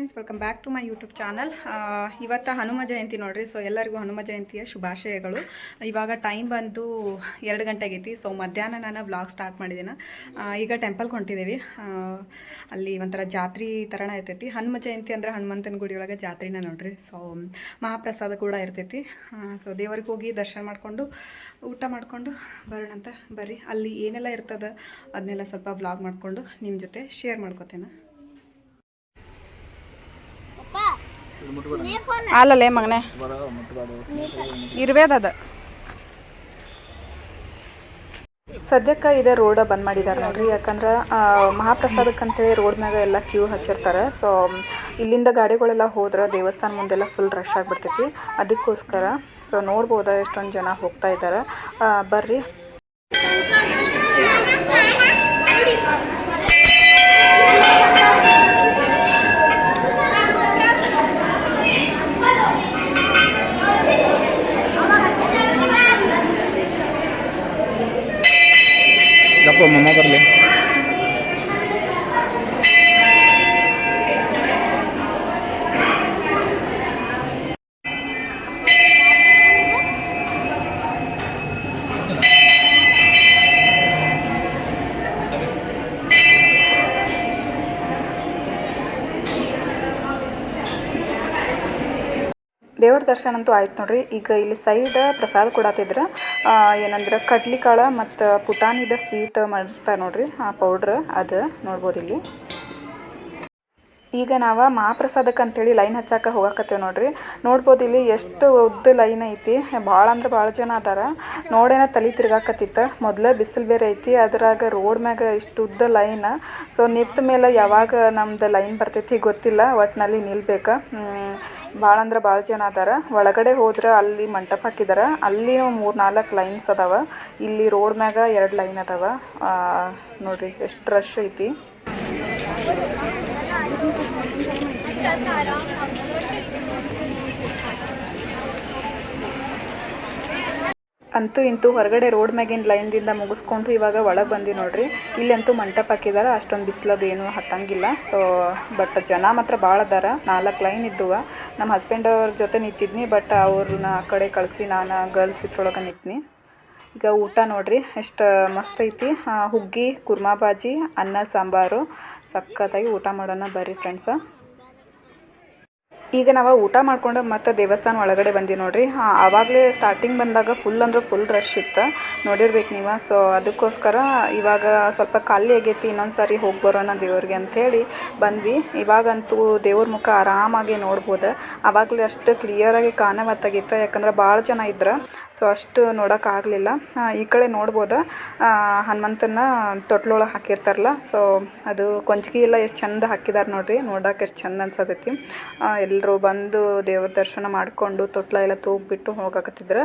Friends welcome back to my YouTube channel ಇವತ್ತು ಹನುಮ ಜಯಂತಿ ನೋಡ್ರಿ. So ಎಲ್ಲರಿಗೂ ಹನುಮ ಜಯಂತಿಯ ಶುಭಾಶಯಗಳು. ಇವಾಗ ಟೈಮ್ ಬಂದು ಎರಡು ಗಂಟೆ ಆಗೈತಿ ಸೊ ಮಧ್ಯಾಹ್ನ ನಾನು ವ್ಲಾಗ್ ಸ್ಟಾರ್ಟ್ ಮಾಡಿದ್ದೀನಿ ಈಗ ಟೆಂಪಲ್ಗೆ ಹೊಂಟಿದ್ದೀವಿ ಅಲ್ಲಿ ಒಂಥರ ಜಾತ್ರೆ ಥರನ ಇರ್ತೈತಿ. ಹನುಮ ಜಯಂತಿ ಅಂದ್ರೆ ಹನುಮಂತನ ಗುಡಿಯೊಳಗೆ ಜಾತ್ರೆನ ನೋಡ್ರಿ. ಸೊ ಮಹಾಪ್ರಸಾದ ಕೂಡ ಇರ್ತೈತಿ. ಸೊ ದೇವರಿಗೆ ಹೋಗಿ ದರ್ಶನ ಮಾಡಿಕೊಂಡು, ಊಟ ಮಾಡಿಕೊಂಡು ಬರೋಣ ಅಂತ ಬರ್ರಿ ಅಲ್ಲಿ ಏನೆಲ್ಲ ಇರ್ತದೆ, ಅದನ್ನೆಲ್ಲ ಸ್ವಲ್ಪ ವ್ಲಾಗ್ ಮಾಡಿಕೊಂಡು ನಿಮ್ಮ ಜೊತೆ ಶೇರ್ ಮಾಡ್ಕೋತೇನೆ. ಅಲ್ಲಲ್ಲೇ ಮಗನೆ. ಇರ್ವೇದದ ಸದ್ಯಕ್ಕೆ ಇದೇ ರೋಡ ಬಂದ್ ಮಾಡಿದ್ದಾರೆ ನೋಡ್ರಿ ಯಾಕಂದ್ರೆ ಅಂತ ಹೇಳಿ ರೋಡ್ ಮ್ಯಾಗ ಎಲ್ಲ ಕ್ಯೂ ಹಚ್ಚಿರ್ತಾರೆ. ಸೊ ಇಲ್ಲಿಂದ ಗಾಡಿಗಳೆಲ್ಲ ಹೋದ್ರೆ ದೇವಸ್ಥಾನ ಮುಂದೆಲ್ಲ ಫುಲ್ ರಶ್ ಆಗಿಬಿಡ್ತೈತಿ. ಅದಕ್ಕೋಸ್ಕರ ಸೊ ನೋಡ್ಬೋದ ಎಷ್ಟೊಂದು ಜನ ಹೋಗ್ತಾ ಇದ್ದಾರೆ ಆ, equipo, mamá Darle. ದೇವ್ರ ದರ್ಶನ ಅಂತೂ ಆಯ್ತು ನೋಡ್ರಿ. ಈಗ ಇಲ್ಲಿ ಸೈಡ್ ಪ್ರಸಾದ ಕೊಡತ್ತಿದ್ರ ಏನಂದ್ರೆ ಕಡ್ಲಿಕಾಳು ಮತ್ತು ಪುಟಾಣಿದ ಸ್ವೀಟ್ ಮಾಡಿರ್ತಾರೆ ನೋಡ್ರಿ, ಆ ಪೌಡ್ರ್ ಅದು ನೋಡ್ಬೋದು ಇಲ್ಲಿ. ಈಗ ನಾವು ಮಹಾಪ್ರಸಾದಕ್ಕೆ ಅಂತೇಳಿ ಲೈನ್ ಹಚ್ಚಾಕ ಹೋಗಾಕತ್ತೇವೆ ನೋಡ್ರಿ. ನೋಡ್ಬೋದು ಇಲ್ಲಿ ಎಷ್ಟು ಉದ್ದ ಲೈನ್ ಐತಿ. ಭಾಳ ಅಂದ್ರೆ ಭಾಳ ಜನ ಅದಾರ. ನೋಡೇನ ತಲೆ ತಿರ್ಗಾಕತ್ತಿತ್ತು. ಮೊದಲೇ ಬಿಸಿಲು ಬೇರೆ ಐತಿ. ಅದ್ರಾಗ ರೋಡ್ ಮ್ಯಾಗ ಇಷ್ಟು ಉದ್ದ ಲೈನ್ ಸೊ ನಿತ್ತ ಮೇಲೆ ಯಾವಾಗ ನಮ್ದು ಲೈನ್ ಬರ್ತೈತಿ ಗೊತ್ತಿಲ್ಲ. ಒಟ್ಟಿನಲ್ಲಿ ನಿಲ್ಬೇಕು. ಭಾಳ ಅಂದ್ರೆ ಭಾಳ ಜನ ಅದಾರ. ಒಳಗಡೆ ಹೋದ್ರೆ ಅಲ್ಲಿ ಮಂಟಪ ಹಾಕಿದಾರ. ಅಲ್ಲಿ ಮೂರು ನಾಲ್ಕು ಲೈನ್ಸ್ ಅದಾವ. ಇಲ್ಲಿ ರೋಡ್ ಮ್ಯಾಗ ಎರಡು ಲೈನ್ ಅದಾವ. ನೋಡ್ರಿ ಎಷ್ಟು ರಶ್ ಐತಿ. ಅಂತೂ ಇಂತೂ ಹೊರಗಡೆ ರೋಡ್ ಮ್ಯಾಗಿನ ಲೈನ್ದಿಂದ ಮುಗಿಸ್ಕೊಂಡು ಇವಾಗ ಒಳಗೆ ಬಂದು ನೋಡ್ರಿ. ಇಲ್ಲಂತೂ ಮಂಟಪ ಹಾಕಿದಾರೆ, ಅಷ್ಟೊಂದು ಬಿಸಿಲದು ಏನು ಹತ್ತಂಗಿಲ್ಲ. ಸೊ ಬಟ್ ಜನ ಮಾತ್ರ ಭಾಳ ಅದಾರ, ನಾಲ್ಕು ಲೈನ್ ಇದ್ದುವ. ನಮ್ಮ ಹಸ್ಬೆಂಡ್ ಅವ್ರ ಜೊತೆ ನಿಂತಿದ್ನಿ ಬಟ್ ಅವ್ರನ್ನ ಆ ಕಡೆ ಕಳಿಸಿ ನಾನು ಗರ್ಲ್ಸ್ ಇದ್ರೊಳಗೆ ನಿಂತ್ನಿ. ಈಗ ಊಟ ನೋಡ್ರಿ, ಎಷ್ಟು ಮಸ್ತ್ ಐತಿ. ಹುಗ್ಗಿ, ಕುರ್ಮಾ ಬಾಜಿ, ಅನ್ನ, ಸಾಂಬಾರು. ಸಖತ್ತಾಗಿ ಊಟ ಮಾಡೋಣ ಬರ್ರಿ ಫ್ರೆಂಡ್ಸ ಈಗ ನಾವು ಊಟ ಮಾಡ್ಕೊಂಡು ಮತ್ತೆ ದೇವಸ್ಥಾನ ಒಳಗಡೆ ಬಂದಿವಿ ನೋಡಿರಿ. ಹಾಂ, ಆವಾಗಲೇ ಸ್ಟಾರ್ಟಿಂಗ್ ಬಂದಾಗ ಫುಲ್ ಅಂದ್ರೆ ಫುಲ್ ರಶ್ ಇತ್ತು. ನೋಡಿರ್ಬೇಕು ನೀವು. ಸೊ ಅದಕ್ಕೋಸ್ಕರ ಇವಾಗ ಸ್ವಲ್ಪ ಖಾಲಿ ಆಗೈತಿ, ಇನ್ನೊಂದು ಸಾರಿ ಹೋಗಿ ಬರೋಣ ದೇವ್ರಿಗೆ ಅಂಥೇಳಿ ಬಂದ್ವಿ. ಇವಾಗಂತೂ ದೇವ್ರ ಮುಖ ಆರಾಮಾಗಿ ನೋಡ್ಬೋದು. ಆವಾಗಲೇ ಅಷ್ಟು ಕ್ಲಿಯರಾಗಿ ಕಾಣವತ್ತಾಗಿತ್ತು, ಯಾಕಂದ್ರೆ ಭಾಳ ಜನ ಇದ್ರೆ. ಸೊ ಅಷ್ಟು ನೋಡೋಕ್ಕಾಗಲಿಲ್ಲ ಈ ಕಡೆ ನೋಡ್ಬೋದು. ಹನುಮಂತನ ತೊಟ್ಲೊಳಗೆ ಹಾಕಿರ್ತಾರಲ್ಲ. ಸೊ ಅದು ಕೊಂಚಗಿ ಎಲ್ಲ ಎಷ್ಟು ಚಂದ ಹಾಕಿದ್ದಾರೆ ನೋಡ್ರಿ. ನೋಡೋಕೆ ಎಷ್ಟು ಚಂದ ಅನ್ಸತೈತಿ. ಎಲ್ಲರೂ ಬಂದು ದೇವ್ರ ದರ್ಶನ ಮಾಡಿಕೊಂಡು ತೊಟ್ಲ ಎಲ್ಲ ತೂಗ್ಬಿಟ್ಟು ಹೋಗಕತ್ತಿದ್ರು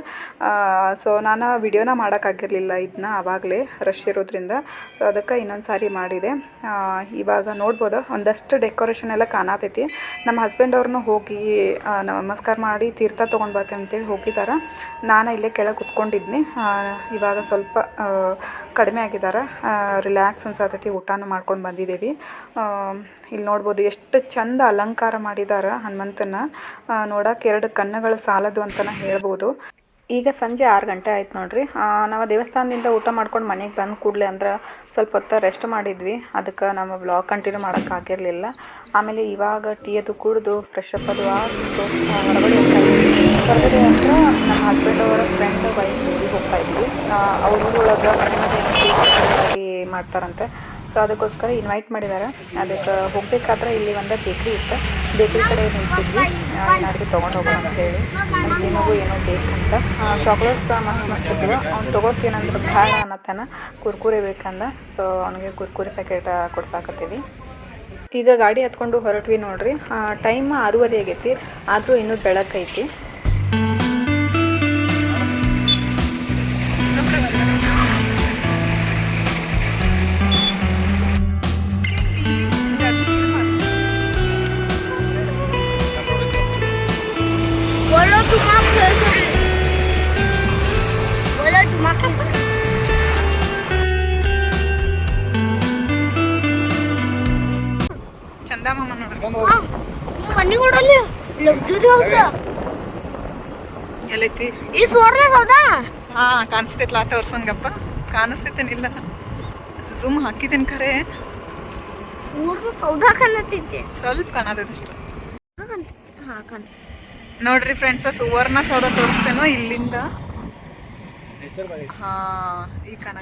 ಸೊ ನಾನು ವಿಡಿಯೋನ ಮಾಡೋಕ್ಕಾಗಿರಲಿಲ್ಲ ಇದನ್ನ ಆವಾಗಲೇ ರಶ್ ಇರೋದ್ರಿಂದ. ಸೊ ಅದಕ್ಕೆ ಇನ್ನೊಂದು ಸಾರಿ ಮಾಡಿದೆ. ಇವಾಗ ನೋಡ್ಬೋದು, ಒಂದಷ್ಟು ಡೆಕೋರೇಷನ್ ಎಲ್ಲ ಕಾಣತೈತಿ. ನಮ್ಮ ಹಸ್ಬೆಂಡ್ ಅವ್ರನ್ನೂ ಹೋಗಿ ನಮಸ್ಕಾರ ಮಾಡಿ ತೀರ್ಥ ತೊಗೊಂಡು ಬರ್ತೀನಿ ಅಂತೇಳಿ ಹೋಗಿದ್ದಾರೆ ನಾನು ಇಲ್ಲೇ ಕೆಳಗೆ ಕುತ್ಕೊಂಡಿದ್ನಿ. ಇವಾಗ ಸ್ವಲ್ಪ ಕಡಿಮೆ ಆಗಿದ್ದಾರೆ ರಿಲ್ಯಾಕ್ಸ್ ಅನ್ಸತೈತಿ, ಊಟನೂ ಮಾಡ್ಕೊಂಡು ಬಂದಿದ್ದೀವಿ ಇಲ್ಲಿ ನೋಡ್ಬೋದು ಎಷ್ಟು ಚಂದ ಅಲಂಕಾರ ಮಾಡಿದ್ದಾರೆ ಹನುಮಂತನ. ನೋಡಕ್ಕೆ ಎರಡು ಕಣ್ಣುಗಳು ಸಾಲದು ಅಂತಲೇ ಹೇಳ್ಬೋದು. ಈಗ ಸಂಜೆ ಆರು ಗಂಟೆ ಆಯ್ತು ನೋಡ್ರಿ. ನಾವು ದೇವಸ್ಥಾನದಿಂದ ಊಟ ಮಾಡ್ಕೊಂಡು ಮನೆಗೆ ಬಂದು ಕೂಡಲೇ ಅಂದ್ರೆ ಸ್ವಲ್ಪ ಹೊತ್ತು ರೆಸ್ಟ್ ಮಾಡಿದ್ವಿ. ಅದಕ್ಕೆ ನಮ್ಮ ಬ್ಲಾಗ್ ಕಂಟಿನ್ಯೂ ಮಾಡೋಕ್ಕಾಗಿರಲಿಲ್ಲ ಆಮೇಲೆ ಇವಾಗ ಟೀ ಅದು ಕುಡಿದು ಫ್ರೆಶ್ ಅಪ್ ಅದು ಹೊರಗಡೆ ಹೊರಗಡೆ ಅಂದ್ರೆ ನಮ್ಮ ಹಸ್ಬೆಂಡ್ ಅವರ ಫ್ರೆಂಡ್ ವೈಫ್ ಹೋಗ್ತಾ ಇದ್ವಿ. ಅವ್ರ ಊರೊಳಗೆ ಮಾಡ್ತಾರಂತೆ. ಸೊ ಅದಕ್ಕೋಸ್ಕರ ಇನ್ವೈಟ್ ಮಾಡಿದ್ದಾರೆ ಅದಕ್ಕೆ ಹೋಗ್ಬೇಕಾದ್ರೆ ಇಲ್ಲಿ ಒಂದು ಬೇಕ್ರಿ ಇತ್ತು. ಬೇಕ್ರಿ ಕಡೆ ನಿಲ್ಸಿದ್ವಿ. ಏನಾದರೂ ತೊಗೊಂಡು ಹೋಗೋಣ ಅಂತ ಹೇಳಿ. ಜೀನಗೂ ಏನೋ ಬೇಕಂತ. ಚಾಕ್ಲೇಟ್ಸ್ ಮಸ್ತ್ ಮಸ್ತ್ ಇದ್ವು ಅವ್ನು ತೊಗೋತೀನಂದ್ರೆ ಭಾಳ ಅನ್ನತ್ತಾನ ಕುರ್ಕುರೆ ಬೇಕಂದ. ಸೊ ಅವನಿಗೆ ಕುರ್ಕುರೆ ಪ್ಯಾಕೆಟ್ ಕೊಡ್ಸಾಕತ್ತೀವಿ. ಈಗ ಗಾಡಿ ಹತ್ಕೊಂಡು ಹೊರಟ್ವಿ ನೋಡ್ರಿ. ಟೈಮ್ ಆರೂವರೆ ಆಗೈತಿ. ಆದರೂ ಇನ್ನೂ ಬೆಳಕೈತಿ. ಚಂದ ಮನಿಗೂಡಲ್ಲಿ ಲಕ್ಸುರಿ ಹೌಸ್ ಎಲ್ಲೈತಿ ಈ ಸೋರ್ನ ಸೌದಾ? ಹಾ ಕಾಣಿಸ್ತೈತಿ ಆಟ ವರ್ಷಂಗಪ್ಪ ಕಾಣಿಸ್ತೈತೇನಿಲ್ಲ ಝೂಮ್ ಹಾಕಿದ್ದೀನಿ ಖರೆ ಸೌದಾ ಕಾಣತೈತಿ ಸ್ವಲ್ಪ ಕಾಣತೈತಿ. ನೋಡ್ರಿ ಫ್ರೆಂಡ್ಸ್ ಸುವರ್ಣ ಸೌದಾ ತೋರಿಸ್ತೇನೋ ಇಲ್ಲಿಂದ? ಕಾಣ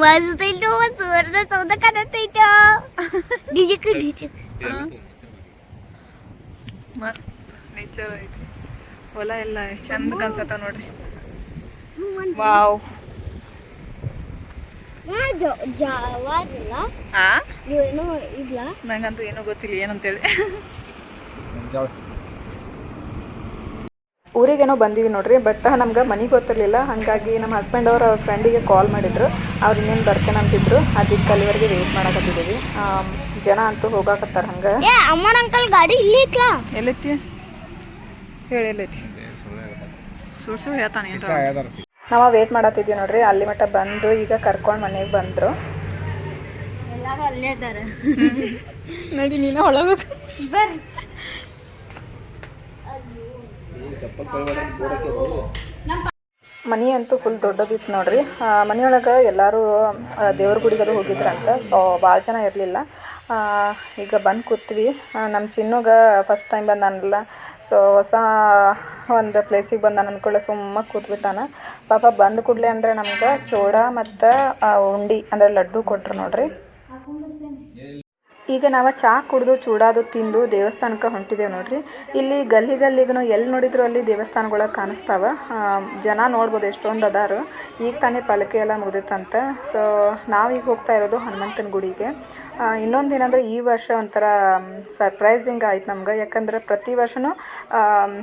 ಮಸ್ತೈತೋ ಸುವರ್ಣ ಸೌಧ ಕಾಣತೈತೋ ಡಿಜಿಕ್ ಡಿಜಿಕ್ ಮಸ್ತ್ ನೇಚರ್ ಐತಿ ಹೊಲ ಎಲ್ಲ ಎಷ್ಟ್ ಚಂದ ಕಾಣಿಸತ್ತ ನೋಡ್ರಿ ವಾವ್ ನಂಗಂತೂ ಏನೂ ಗೊತ್ತಿಲ್ಲ ಏನಂತೇಳಿ ಊರಿಗೇನೋ ಬಂದೀವಿ ನೋಡ್ರಿ ಬಟ್ ನಮ್ಗೆ ಮನೆಗೆ ಗೊತ್ತಿರಲಿಲ್ಲ. ಹಾಗಾಗಿ ನಮ್ಮ ಹಸ್ಬೆಂಡ್ ಅವರು ಅವ್ರ ಫ್ರೆಂಡಿಗೆ ಕಾಲ್ ಮಾಡಿದ್ರು. ಅವ್ರು ಇನ್ನೇನು ಬರ್ತೇನೆ ಅಂತಿದ್ರು. ಅದಕ್ಕೆ ಅಲ್ಲಿವರೆಗೆ ವೇಟ್ ಮಾಡಕತ್ತಿದ್ದೀವಿ ಜನ ಅಂತೂ ಹೋಗಾಕತ್ತಾರ ಹಂಗೆ. ಅಮ್ಮನ ಅಂಕಲ್ ಗಾಡಿ ಇಲ್ಲಿ ಎಲ್ಲೈತಿ? ಹೇಳಿ ಎಲ್ಲೈತಿ? ಸುಳ್ಳು ಸುಳ್ಳು ಹೇಳ್ತಾನೆ ನಾವು ವೇಟ್ ಮಾಡತ್ತಿದ್ವಿ ನೋಡ್ರಿ. ಅಲ್ಲಿ ಮಟ್ಟ ಬಂದು ಈಗ ಕರ್ಕೊಂಡು ಮನೆಗೆ ಬಂದರು. ಅಲ್ಲೇ ಇದ್ದಾರೆ. ನಡಿ ನೀನು ಒಳಗೆ ಬರ್ರಿ. ಮನಿ ಅಂತೂ ಫುಲ್ ದೊಡ್ಡದಿತ್ತು ನೋಡ್ರಿ. ಮನೆಯೊಳಗೆ ಎಲ್ಲರೂ ದೇವ್ರ ಗುಡಿಗದು ಹೋಗಿದ್ರಂತ ಸೊ ಭಾಳ ಜನ ಇರಲಿಲ್ಲ. ಈಗ ಬಂದು ಕೂತ್ವಿ. ನಮ್ಮ ಚಿನ್ನಗ ಫಸ್ಟ್ ಟೈಮ್ ಬಂದಾನಲ್ಲ ಸೊ ಹೊಸ ಒಂದು ಪ್ಲೇಸಿಗೆ ಬಂದಾನ ಅಂದ್ಕೊಳ್ಳೆ ಸುಮ್ಮ ಕೂತ್ಬಿಟ್ಟಾನ. ಪಾಪ ಬಂದ ಕೂಡಲೇ ಅಂದ್ರೆ ನಮ್ಗೆ ಚೋಡ ಮತ್ತು ಉಂಡಿ, ಅಂದ್ರೆ ಲಡ್ಡು ಕೊಟ್ರು ನೋಡ್ರಿ. ಈಗ ನಾವು ಚಹಾ ಕುಡಿದು ಚೂಡಾದು ತಿಂದು ದೇವಸ್ಥಾನಕ್ಕೆ ಹೊಂಟಿದ್ದೇವೆ ನೋಡ್ರಿ. ಇಲ್ಲಿ ಗಲ್ಲಿ ಗಲ್ಲಿಗೂ ಎಲ್ಲಿ ನೋಡಿದ್ರು ಅಲ್ಲಿ ದೇವಸ್ಥಾನಗಳ ಕಾಣಿಸ್ತಾವ. ಜನ ನೋಡ್ಬೋದು ಎಷ್ಟೊಂದು ಅದಾರು. ಈಗ ತಾನೇ ಪಲಕೆ ಎಲ್ಲ ಮುಗ್ದಿತ್ತಂತ. ಸೊ ನಾವೀಗ ಹೋಗ್ತಾ ಇರೋದು ಹನುಮಂತನ ಗುಡಿಗೆ. ಇನ್ನೊಂದು ಏನಂದ್ರೆ ಈ ವರ್ಷ ಒಂಥರ ಸರ್ಪ್ರೈಸಿಂಗ್ ಆಯ್ತು ನಮ್ಗೆ. ಯಾಕಂದ್ರೆ ಪ್ರತಿ ವರ್ಷನೂ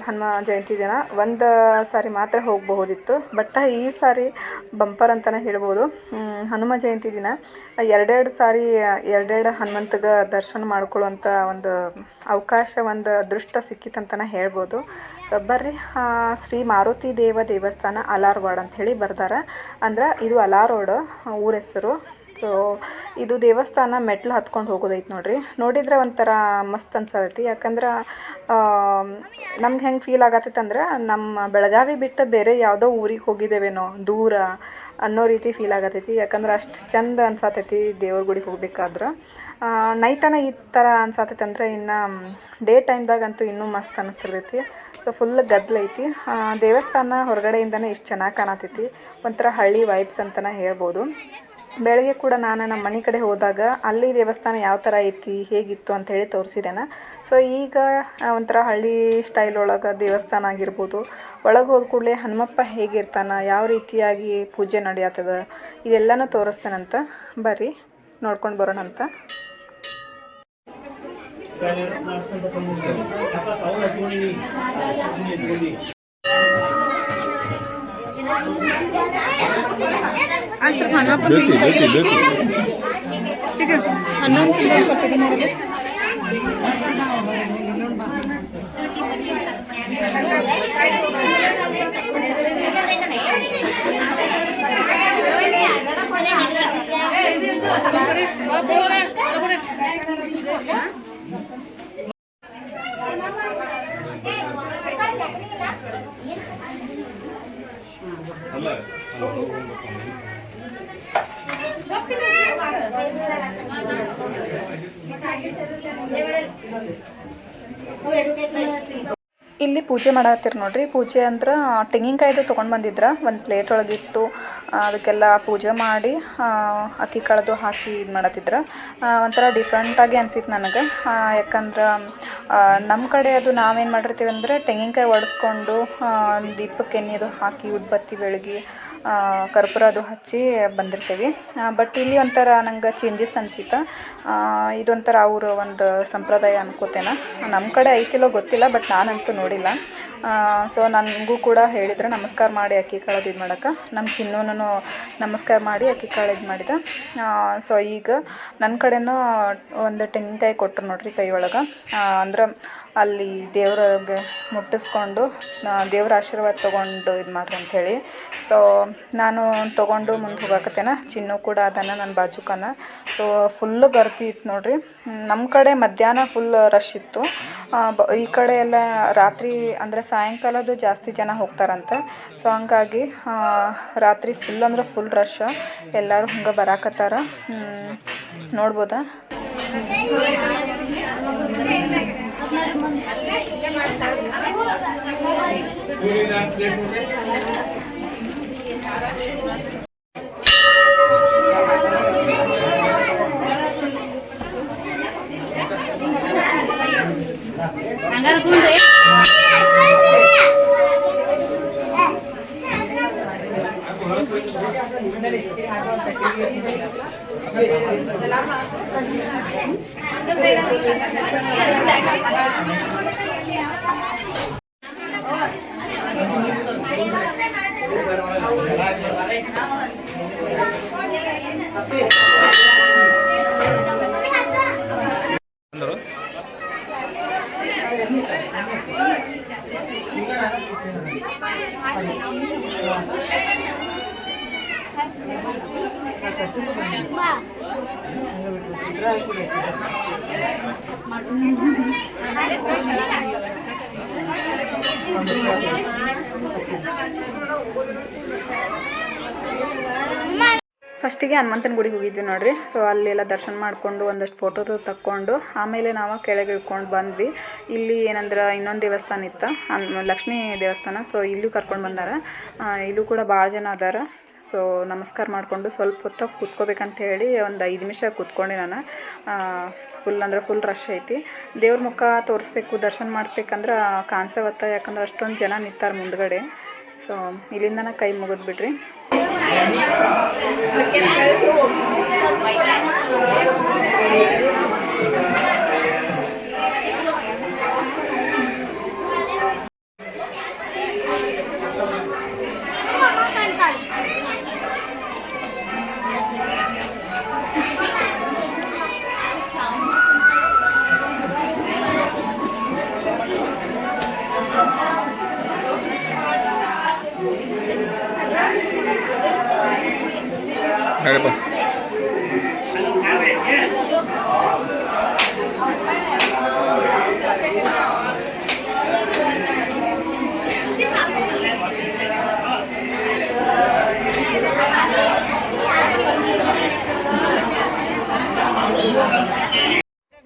ಹನುಮ ಜಯಂತಿ ದಿನ ಒಂದು ಸಾರಿ ಮಾತ್ರ ಹೋಗಬಹುದಿತ್ತು. ಬಟ್ ಈ ಸಾರಿ ಬಂಪರ್ ಅಂತಲೇ ಹೇಳ್ಬೋದು. ಹನುಮ ಜಯಂತಿ ದಿನ. ಎರಡೆರಡು ಸಾರಿ ಎರಡೆರಡು ಹನುಮಂತಗ ದರ್ಶನ ಮಾಡ್ಕೊಳ್ಳುವಂಥ ಒಂದು ಅವಕಾಶ, ಒಂದು ಅದೃಷ್ಟ ಸಿಕ್ಕಿತಂತನೇ ಹೇಳ್ಬೋದು. ಸೊ ಬರ್ರಿ ಶ್ರೀ ಮಾರುತಿ ದೇವ ದೇವಸ್ಥಾನ ಅಲಾರ್ವಾಡ್ ಅಂತ ಹೇಳಿ ಬರ್ದಾರ. ಅಂದ್ರೆ ಇದು ಅಲಾರೋಡ್ ಊರ ಹೆಸರು. ಸೊ ಇದು ದೇವಸ್ಥಾನ ಮೆಟ್ಲು ಹತ್ಕೊಂಡು ಹೋಗೋದೈತೆ ನೋಡಿರಿ. ನೋಡಿದ್ರೆ ಒಂಥರ ಮಸ್ತ್ ಅನ್ಸತೈತಿ. ಯಾಕಂದ್ರೆ ನಮ್ಗೆ ಹೆಂಗೆ ಫೀಲ್ ಆಗತ್ತೈತೆ ಅಂದ್ರೆ, ನಮ್ಮ ಬೆಳಗಾವಿ ಬಿಟ್ಟು ಬೇರೆ ಯಾವುದೋ ಊರಿಗೆ ಹೋಗಿದ್ದೇವೇನೋ, ದೂರ ಅನ್ನೋ ರೀತಿ ಫೀಲ್ ಆಗತೈತಿ. ಯಾಕಂದ್ರೆ, ಅಷ್ಟು ಚಂದ ಅನ್ಸತೈತಿ ದೇವ್ರ ಗುಡಿಗೆ ಹೋಗ್ಬೇಕಾದ್ರೆ. ನೈಟನ ಈ ಥರ ಅನ್ಸತೈತಿ ಅಂದ್ರೆ ಇನ್ನು ಡೇ ಟೈಮ್ದಾಗಂತೂ ಇನ್ನೂ ಮಸ್ತ್ ಅನ್ನಿಸ್ತಿರ್ತೈತಿ ಸೊ ಫುಲ್ ಗದ್ಲೈತಿ ದೇವಸ್ಥಾನ ಹೊರಗಡೆಯಿಂದನೇ ಇಷ್ಟು ಚೆನ್ನಾಗಿ ಕಾಣತೈತಿ. ಒಂಥರ ಹಳ್ಳಿ ವೈಬ್ಸ್ ಅಂತಲೇ ಹೇಳ್ಬೋದು. ಬೆಳಗ್ಗೆ ಕೂಡ ನಾನು ನಮ್ಮ ಮನೆ ಕಡೆ ಹೋದಾಗ ಅಲ್ಲಿ ದೇವಸ್ಥಾನ ಯಾವ ಥರ ಐತಿ, ಹೇಗಿತ್ತು ಅಂತ ಹೇಳಿ ತೋರಿಸಿದ್ದೇನೆ. ಸೊ ಈಗ ಒಂಥರ ಹಳ್ಳಿ ಸ್ಟೈಲ್ ಒಳಗೆ ದೇವಸ್ಥಾನ ಆಗಿರ್ಬೋದು. ಒಳಗೆ ಹೋದ ಕೂಡಲೇ ಹನುಮಪ್ಪ ಹೇಗಿರ್ತಾನೆ ಯಾವ ರೀತಿಯಾಗಿ ಪೂಜೆ ನಡೆಯತ್ತದ ಇದೆಲ್ಲನೂ ತೋರಿಸ್ತೇನಂತ ಬರ್ರಿ, ನೋಡ್ಕೊಂಡು ಬರೋಣ ಅಂತ. ಅಲ್ಲಿ ಸ್ವಲ್ಪ ಚಿಕ್ಕ ಹನ್ನೊಂದು ಸ್ವಲ್ಪ ಇದು ಮಾಡೋದು ಇಲ್ಲಿ ಪೂಜೆ ಮಾಡತ್ತೀರಿ ನೋಡ್ರಿ. ಪೂಜೆ ಅಂದ್ರೆ ತೆಂಗಿನಕಾಯ್ದು ತೊಗೊಂಡು ಬಂದಿದ್ರ. ಒಂದು ಪ್ಲೇಟ್ ಒಳಗಿಟ್ಟು ಅದಕ್ಕೆಲ್ಲ ಪೂಜೆ ಮಾಡಿ ಅಕ್ಕಿ ಕಳೆದು ಹಾಕಿ ಇದು ಮಾಡತ್ತಿದ್ರ. ಒಂಥರ ಡಿಫ್ರೆಂಟಾಗಿ ಅನ್ಸಿತ್ತು ನನಗೆ. ಯಾಕಂದ್ರೆ ನಮ್ಮ ಕಡೆ ಅದು ನಾವೇನು ಮಾಡಿರ್ತೀವಿ ಅಂದರೆ ತೆಂಗಿನಕಾಯಿ ಒಡೆಸ್ಕೊಂಡು ದೀಪಕ್ಕೆ ಎಣ್ಣೆದು ಹಾಕಿ, ಉದ್ಬತ್ತಿ ಬೆಳಗಿ ಕರ್ಪೂರ ಅದು ಹಚ್ಚಿ ಬಂದಿರ್ತೀವಿ. ಬಟ್ ಇಲ್ಲಿ ಒಂಥರ ನಂಗೆ ಚೇಂಜಸ್ ಅನ್ಸಿತ್ತು ಇದೊಂಥರ ಅವ್ರ ಒಂದು ಸಂಪ್ರದಾಯ ಅನ್ಕೋತೇನೆ. ನಮ್ಮ ಕಡೆ ಐತಿಲ್ಲೋ ಗೊತ್ತಿಲ್ಲ ಬಟ್ ನಾನಂತೂ ನೋಡಿಲ್ಲ. ಸೊ ನನಗೂ ಕೂಡ ಹೇಳಿದ್ರೆ, ನಮಸ್ಕಾರ ಮಾಡಿ ಅಕ್ಕಿ ಕಾಳದು ಇದು ಮಾಡೋಕೆ ನಮ್ಮ ಚಿನ್ನೂನು ನಮಸ್ಕಾರ ಮಾಡಿ ಅಕ್ಕಿ ಕಾಳು ಇದು ಮಾಡಿದ. ಸೊ ಈಗ ನನ್ನ ಕಡೆಯೂ ಒಂದು ತೆಂಗಿನಕಾಯಿ ಕೊಟ್ಟರು ನೋಡ್ರಿ ಕೈ ಒಳಗೆ. ಅಂದ್ರೆ ಅಲ್ಲಿ ದೇವ್ರಿಗೆ ಮುಟ್ಟಿಸ್ಕೊಂಡು ದೇವ್ರ ಆಶೀರ್ವಾದ ತೊಗೊಂಡು ಇದು ಮಾಡ್ರಿ ಅಂಥೇಳಿ ಸೊ ನಾನು ತೊಗೊಂಡು ಮುಂದೆ ಹೋಗಾಕತ್ತೇನ. ಚಿನ್ನು ಕೂಡ ಅದನ್ನು ನನ್ನ ಬಾಜುಕನ. ಸೊ ಫುಲ್ಲು ಗರ್ತಿ ಇತ್ತು ನೋಡ್ರಿ. ನಮ್ಮ ಕಡೆ ಮಧ್ಯಾಹ್ನ ಫುಲ್ ರಶ್ ಇತ್ತು. ಈ ಕಡೆ ಎಲ್ಲ ರಾತ್ರಿ ಅಂದರೆ ಸಾಯಂಕಾಲದ್ದು ಜಾಸ್ತಿ ಜನ ಹೋಗ್ತಾರಂತೆ. ಸೊ ಹಂಗಾಗಿ ರಾತ್ರಿ ಫುಲ್ ಅಂದ್ರೆ ಫುಲ್ ರಶ್ ಎಲ್ಲರೂ ಹಂಗೆ ಬರಾಕತ್ತಾರ. ಹ್ಮ್, ನೋಡ್ಬೋದಾ ಅಂದರು ಫಸ್ಟಿಗೆ ಹನುಮಂತನ ಗುಡಿಗೆ ಹೋಗಿದ್ವಿ ನೋಡ್ರಿ. ಸೊ ಅಲ್ಲೆಲ್ಲ ದರ್ಶನ ಮಾಡಿಕೊಂಡು ಒಂದಷ್ಟು ಫೋಟೋ ತಕ್ಕೊಂಡು, ಆಮೇಲೆ ನಾವು ಕೆಳಗೆ ಇಳ್ಕೊಂಡು ಬಂದ್ವಿ. ಇಲ್ಲಿ ಏನಂದ್ರೆ ಇನ್ನೊಂದು ದೇವಸ್ಥಾನ ಇತ್ತು ಲಕ್ಷ್ಮೀ ದೇವಸ್ಥಾನ. ಸೊ ಇಲ್ಲೂ ಕರ್ಕೊಂಡು ಬಂದಾರ. ಇಲ್ಲೂ ಕೂಡ ಭಾಳ ಜನ ಅದಾರ. ಸೊ ನಮಸ್ಕಾರ ಮಾಡಿಕೊಂಡು ಸ್ವಲ್ಪ ಹೊತ್ತು ಕೂತ್ಕೋಬೇಕಂತ ಹೇಳಿ ಒಂದು ಐದು ನಿಮಿಷ ಕೂತ್ಕೊಂಡೆ ನಾನು. ಫುಲ್ ಅಂದ್ರೆ ಫುಲ್ ರಶ್ ಐತಿ. ದೇವ್ರ ಮುಖ ತೋರಿಸ್ಬೇಕು, ದರ್ಶನ ಮಾಡಿಸ್ಬೇಕಂದ್ರೆ ಕಾಣಿಸವತ್ತ, ಯಾಕಂದ್ರೆ ಅಷ್ಟೊಂದು ಜನ ನಿಂತಾರೆ ಮುಂದ್ಗಡೆ. ಸೊ ಇಲ್ಲಿಂದನ ಕೈ ಮುಗಿದು ಬಿಡ್ರಿ.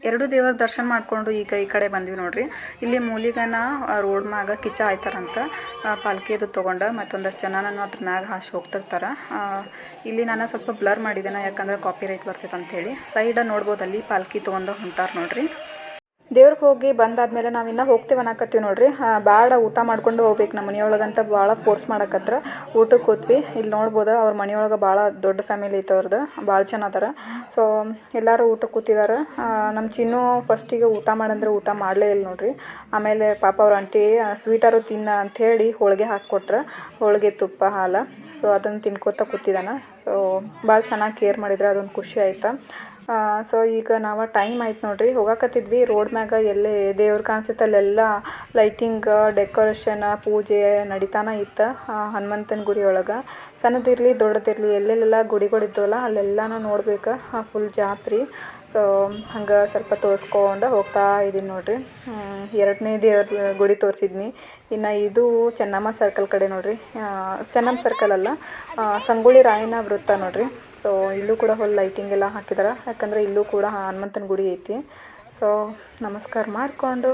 ಎರಡು ದೇವರ ದರ್ಶನ ಮಾಡಿಕೊಂಡು ಈಗ ಈ ಕಡೆ ಬಂದ್ವಿ ನೋಡ್ರಿ. ಇಲ್ಲಿ ಮೂಲಿಗನ ರೋಡ್ ಮ್ಯಾಗ ಕಿಚ್ಚ ಆಯ್ತಾರಂತ. ಪಾಲ್ಕಿ ಅದು ತೊಗೊಂಡು ಮತ್ತೊಂದಷ್ಟು ಜನ ನಾನು ಅದ್ರ ಮ್ಯಾಗ ಹಾಸಿ ಹೋಗ್ತಿರ್ತಾರೆ. ಇಲ್ಲಿ ನಾನು ಸ್ವಲ್ಪ ಬ್ಲರ್ ಮಾಡಿದ್ದೇನೆ, ಯಾಕಂದ್ರೆ ಕಾಪಿ ರೈಟ್ ಬರ್ತೈತೆ ಅಂಥೇಳಿ ಸೈಡ ನೋಡ್ಬೋದು ಅಲ್ಲಿ ಪಾಲ್ಕಿ ತೊಗೊಂಡು ಹೊಂಟಾರ ನೋಡ್ರಿ. ದೇವ್ರಿಗೆ ಹೋಗಿ ಬಂದಾದ್ಮೇಲೆ ನಾವು ಇನ್ನೂ ಹೋಗ್ತೇವೆ ಅನ್ನಕತ್ತೀವಿ ನೋಡ್ರಿ. ಭಾಳ ಊಟ ಮಾಡ್ಕೊಂಡು ಹೋಗ್ಬೇಕು ನಮ್ಮ ಮನೆಯೊಳಗಂತ ಭಾಳ ಫೋರ್ಸ್ ಮಾಡಕತ್ರ. ಊಟಕ್ಕೆ ಕೂತ್ವಿ ಇಲ್ಲಿ ನೋಡ್ಬೋದು ಅವ್ರ ಮನೆಯೊಳಗೆ ಭಾಳ ದೊಡ್ಡ ಫ್ಯಾಮಿಲಿ ಐತೆ ಅವ್ರದ್ದು ಭಾಳ ಜನ ಅದಾರ. ಸೊ ಎಲ್ಲರೂ ಊಟಕ್ಕೆ ಕೂತಿದ್ದಾರೆ ನಮ್ಮ ಚಿನ್ನು ಫಸ್ಟಿಗೆ ಊಟ ಮಾಡಂದ್ರೆ ಊಟ ಮಾಡಲೇ ಇಲ್ಲ ನೋಡ್ರಿ. ಆಮೇಲೆ ಪಾಪ ಅವ್ರ ಆಂಟಿ ಸ್ವೀಟಾರು ತಿನ್ನ ಅಂಥೇಳಿ ಹೋಳಿಗೆ ಹಾಕ್ಕೊಟ್ರೆ. ಹೋಳಿಗೆ, ತುಪ್ಪ, ಹಾಲು. ಸೊ ಅದನ್ನು ತಿನ್ಕೋತ ಕೂತಿದ್ದಾನೆ ಸೊ ಭಾಳ ಚೆನ್ನಾಗಿ ಕೇರ್ ಮಾಡಿದ್ರೆ ಅದೊಂದು ಖುಷಿ ಆಯ್ತು. ಸೊ ಈಗ ನಾವು ಟೈಮ್ ಆಯ್ತು ನೋಡ್ರಿ. ಹೋಗಾಕತ್ತಿದ್ವಿ. ರೋಡ್ ಮ್ಯಾಗ ಎಲ್ಲಿ ದೇವ್ರು ಕಾಣಿಸುತ್ತೆ ಅಲ್ಲೆಲ್ಲ ಲೈಟಿಂಗ್ ಡೆಕೋರೇಷನ್ ಪೂಜೆ ನಡಿತಾನೆ ಇತ್ತು ಹನುಮಂತನ ಗುಡಿ ಒಳಗೆ. ಸಣ್ಣದಿರಲಿ, ದೊಡ್ಡದಿರಲಿ, ಎಲ್ಲೆಲ್ಲೆಲ್ಲ ಗುಡಿಗಳಿದ್ದವಲ್ಲ ಅಲ್ಲೆಲ್ಲನೂ ನೋಡ್ಬೇಕು ಫುಲ್ ಜಾತ್ರೆ. ಸೊ ಹಂಗೆ ಸ್ವಲ್ಪ ತೋರಿಸ್ಕೊಂಡು ಹೋಗ್ತಾ ಇದ್ದೀನಿ ನೋಡ್ರಿ. ಎರಡನೇ ದೇವ್ರ ಗುಡಿ ತೋರಿಸಿದ್ನಿ. ಇನ್ನು ಇದು ಚೆನ್ನಮ್ಮ ಸರ್ಕಲ್ ಕಡೆ ನೋಡ್ರಿ. ಚೆನ್ನಮ್ಮ ಸರ್ಕಲ್ ಅಲ್ಲ ಸಂಗೊಳ್ಳಿ ರಾಯಣ್ಣ ವೃತ್ತ ನೋಡ್ರಿ. ಸೊ ಇಲ್ಲೂ ಕೂಡ ಹೊಲ್ ಲೈಟಿಂಗ್ ಎಲ್ಲ ಹಾಕಿದಾರೆ. ಯಾಕಂದರೆ ಇಲ್ಲೂ ಕೂಡ ಹನುಮಂತನ ಗುಡಿ ಐತಿ. ಸೊ ನಮಸ್ಕಾರ ಮಾಡಿಕೊಂಡು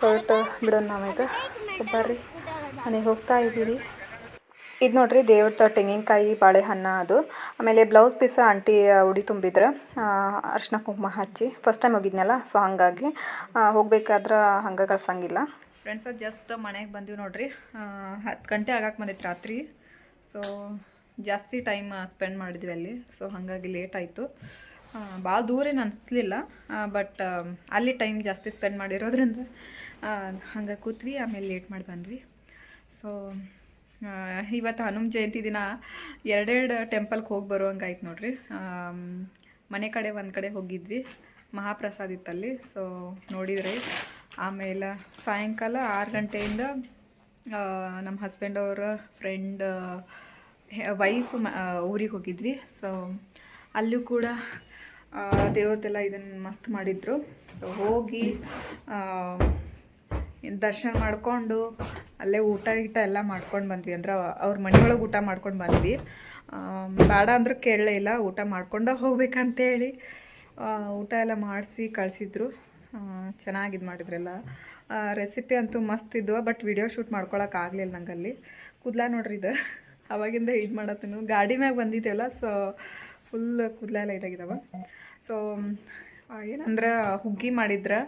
ಹೊರಟು ಬಿಡೋಣ ನಾವೀಗ. ಸೊ ಬರ್ರಿ. ಮನೆಗೆ ಹೋಗ್ತಾ ಇದ್ದೀವಿ. ಇದು ನೋಡ್ರಿ ದೇವ್ರದ್ದು ತೆಂಗಿನಕಾಯಿ, ಬಾಳೆಹಣ್ಣ ಅದು. ಆಮೇಲೆ ಬ್ಲೌಸ್ ಪೀಸ್ ಆಂಟಿ ಉಡಿ ತುಂಬಿದ್ರೆ. ಅರ್ಶಿನ ಕುಂಕುಮ ಹಚ್ಚಿ. ಫಸ್ಟ್ ಟೈಮ್ ಹೋಗಿದ್ನಲ್ಲ ಸೊ ಹಾಗಾಗಿ ಹೋಗ್ಬೇಕಾದ್ರೆ ಹಂಗೆ ಕಳ್ಸಂಗಿಲ್ಲ. ಫ್ರೆಂಡ್ಸ್ ಜಸ್ಟ್ ಮನೆಗೆ ಬಂದೀವಿ ನೋಡ್ರಿ. ಹತ್ತು ಗಂಟೆ ಆಗಕ್ಕೆ ಬಂದಿತ್ತು ರಾತ್ರಿ. ಸೊ ಜಾಸ್ತಿ ಟೈಮ್ ಸ್ಪೆಂಡ್ ಮಾಡಿದ್ವಿ ಅಲ್ಲಿ. ಸೊ ಹಾಗಾಗಿ ಲೇಟ್ ಆಯಿತು. ಭಾಳ ದೂರ ಏನು ಅನಿಸ್ಲಿಲ್ಲ. ಬಟ್ ಅಲ್ಲಿ ಟೈಮ್ ಜಾಸ್ತಿ ಸ್ಪೆಂಡ್ ಮಾಡಿರೋದ್ರಿಂದ ಹಂಗೆ ಕೂತ್ವಿ, ಆಮೇಲೆ ಲೇಟ್ ಮಾಡಿ ಬಂದ್ವಿ. ಸೊ ಇವತ್ತು ಹನುಮ ಜಯಂತಿ ದಿನ ಎರಡೆರಡು ಟೆಂಪಲ್ಗೆ ಹೋಗಿ ಬರುವಂಗಾಯ್ತು ನೋಡ್ರಿ. ಮನೆ ಕಡೆ ಒಂದು ಕಡೆ ಹೋಗಿದ್ವಿ. ಮಹಾಪ್ರಸಾದ್ ಇತ್ತಲ್ಲಿ. ಸೊ ನೋಡಿದ್ರಿ. ಆಮೇಲೆ ಸಾಯಂಕಾಲ ಆರು ಗಂಟೆಯಿಂದ ನಮ್ಮ ಹಸ್ಬೆಂಡ್ ಅವರ ಫ್ರೆಂಡ್ ವೈಫ್ ಊರಿಗೆ ಹೋಗಿದ್ವಿ. ಸೊ ಅಲ್ಲೂ ಕೂಡ ದೇವ್ರದ್ದೆಲ್ಲ ಇದನ್ನು ಮಸ್ತ್ ಮಾಡಿದ್ರು. ಸೊ ಹೋಗಿ ದರ್ಶನ ಮಾಡಿಕೊಂಡು ಅಲ್ಲೇ ಊಟ ಗೀಟ ಎಲ್ಲ ಮಾಡ್ಕೊಂಡು ಬಂದ್ವಿ. ಅಂದ್ರೆ, ಅವ್ರ ಮನೆಯೊಳಗೆ ಊಟ ಮಾಡ್ಕೊಂಡು ಬಂದ್ವಿ. ಬೇಡ ಅಂದ್ರೂ ಕೇಳಲೇ ಇಲ್ಲ, ಊಟ ಮಾಡ್ಕೊಂಡ ಹೋಗ್ಬೇಕಂತೇಳಿ ಊಟ ಎಲ್ಲ ಮಾಡಿಸಿ ಕಳಿಸಿದ್ರು. ಚೆನ್ನಾಗಿ ಮಾಡಿದ್ರಲ್ಲ ಮಾಡಿದ್ರೆಲ್ಲ ರೆಸಿಪಿ ಅಂತೂ ಮಸ್ತ್ ಇದ್ವು ಬಟ್ ವಿಡಿಯೋ ಶೂಟ್ ಮಾಡ್ಕೊಳಕ್ಕೆ ಆಗಲಿಲ್ಲ ನಂಗೆ ಅಲ್ಲಿ ಕೂದಲ ನೋಡ್ರಿ ಇದು. ಅವಾಗಿಂದ ಇದು ಮಾಡತ್ತೀನಿ. ಗಾಡಿ ಮ್ಯಾಗ ಬಂದಿದ್ದೆವಲ್ಲ ಸೊ ಫುಲ್ ಕೂದಲೆಲ್ಲ ಇದಾಗಿದ್ದಾವೆ ಸೊ ಏನಂದ್ರೆ, ಹುಗ್ಗಿ ಮಾಡಿದ್ರೆ,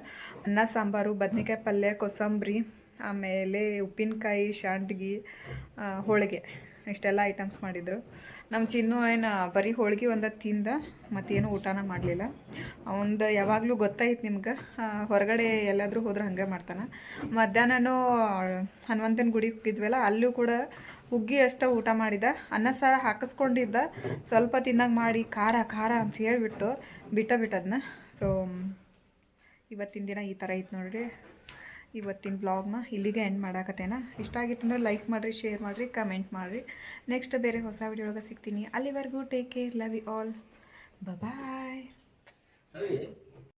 ಅನ್ನ, ಸಾಂಬಾರು, ಬದ್ನಿಕಾಯಿ ಪಲ್ಯ, ಕೊಸಂಬರಿ, ಆಮೇಲೆ ಉಪ್ಪಿನಕಾಯಿ, ಶಾಂಡ್ಗಿ ಹೋಳಿಗೆ, ಇಷ್ಟೆಲ್ಲ ಐಟಮ್ಸ್ ಮಾಡಿದರು. ನಮ್ಮ ಚಿನ್ನು ಏನು ಬರೀ ಹೋಳಿಗೆ ಒಂದ ತಿಂದ ಮತ್ತೇನು ಊಟನ ಮಾಡಲಿಲ್ಲ. ಅವಂದು ಯಾವಾಗಲೂ ಗೊತ್ತಾಯ್ತು ನಿಮ್ಗೆ ಹೊರಗಡೆ ಎಲ್ಲಾದರೂ ಹೋದ್ರೆ ಹಂಗೆ ಮಾಡ್ತಾನೆ. ಮಧ್ಯಾಹ್ನನೂ ಹನುಮಂತನ ಗುಡಿಗೆ ಹೋಗಿದ್ವಲ್ಲ, ಅಲ್ಲೂ ಕೂಡ ಹುಗ್ಗಿ ಅಷ್ಟೇ ಊಟ ಮಾಡಿದ. ಅನ್ನ ಸಾರ ಹಾಕಿಸ್ಕೊಂಡಿದ್ದ. ಸ್ವಲ್ಪ ತಿನ್ನಂಗೆ ಮಾಡಿ ಖಾರ ಖಾರ ಅಂತ ಹೇಳಿಬಿಟ್ಟು ಬಿಟ್ಟ ಬಿಟ್ಟದನ್ನ ಸೊ ಇವತ್ತಿನ ದಿನ ಈ ಥರ ಇತ್ತು ನೋಡ್ರಿ. ಇವತ್ತಿನ ಬ್ಲಾಗ್ನ ಇಲ್ಲಿಗೆ ಎಂಡ್ ಮಾಡಾಕತ್ತೇನ. ಇಷ್ಟ ಆಗಿತ್ತು ಅಂದ್ರೆ ಲೈಕ್ ಮಾಡಿರಿ ಶೇರ್ ಮಾಡಿರಿ ಕಮೆಂಟ್ ಮಾಡಿರಿ. ನೆಕ್ಸ್ಟ್ ಬೇರೆ ಹೊಸ ವಿಡಿಯೋ ಒಳಗೆ ಸಿಗ್ತೀನಿ. ಅಲ್ಲಿವರೆಗೂ take care love you all bye